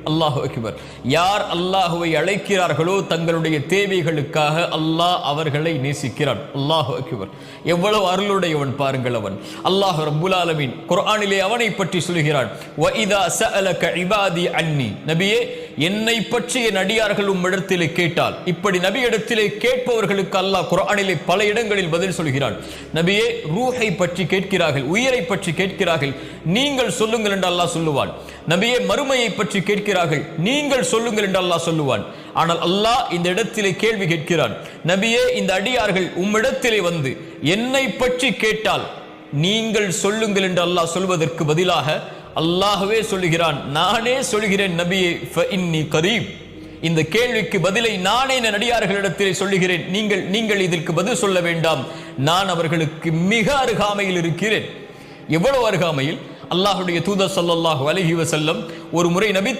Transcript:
அல்லாஹு அக்பர். யார் அல்லாஹுவை அழைக்கிறார்களோ தங்களுடைய தேவைகளுக்காக அல்லாஹ் அவர்களை நேசிக்கிறான். அல்லாஹ் அக்பர். எவ்வளவு அருளுடையவன் பாருங்கள் அவன். அல்லாஹ் ரபுலாலமின் குர்ஆனிலே அவனை பற்றி சொல்கிறான். வஇதா சஅலக இபாதி அன்னி. நபியே என்னை பற்றி என் அடியார்கள் உம்மிடத்திலே கேட்டால் இப்படி நபி இடத்திலே கேட்பவர்களுக்கு அல்லாஹ் குரானிலே பல இடங்களில் பதில் சொல்கிறான். நபியே ரூஹை பற்றி கேட்கிறார்கள் உயிரை பற்றி கேட்கிறார்கள் நீங்கள் சொல்லுங்கள் என்று அல்லாஹ் சொல்லுவான். நபியே மறுமையை பற்றி கேட்கிறார்கள் நீங்கள் சொல்லுங்கள் என்று அல்லாஹ் சொல்லுவான். ஆனால் அல்லாஹ் இந்த இடத்திலே கேள்வி கேட்கிறான். நபியே இந்த அடியார்கள் உம்மிடத்திலே வந்து என்னை பற்றி கேட்டால் நீங்கள் சொல்லுங்கள் என்று அல்லாஹ் சொல்வதற்கு பதிலாக அல்லாஹவே சொல்லுகிறான் நானே சொல்கிறேன் நபியே இன்னி கரீப். இந்த கேள்விக்கு பதிலை நானே என் நடிகார்களிடத்தில் சொல்லுகிறேன். நீங்கள் நீங்கள் இதற்கு பதில் சொல்ல வேண்டாம். நான் அவர்களுக்கு மிக அருகாமையில் இருக்கிறேன். எவ்வளவு அருகாமையில்? அல்லாஹுடைய தூதர் சல்லாஹு அலஹி வசல்லம் ஒரு முறை நபி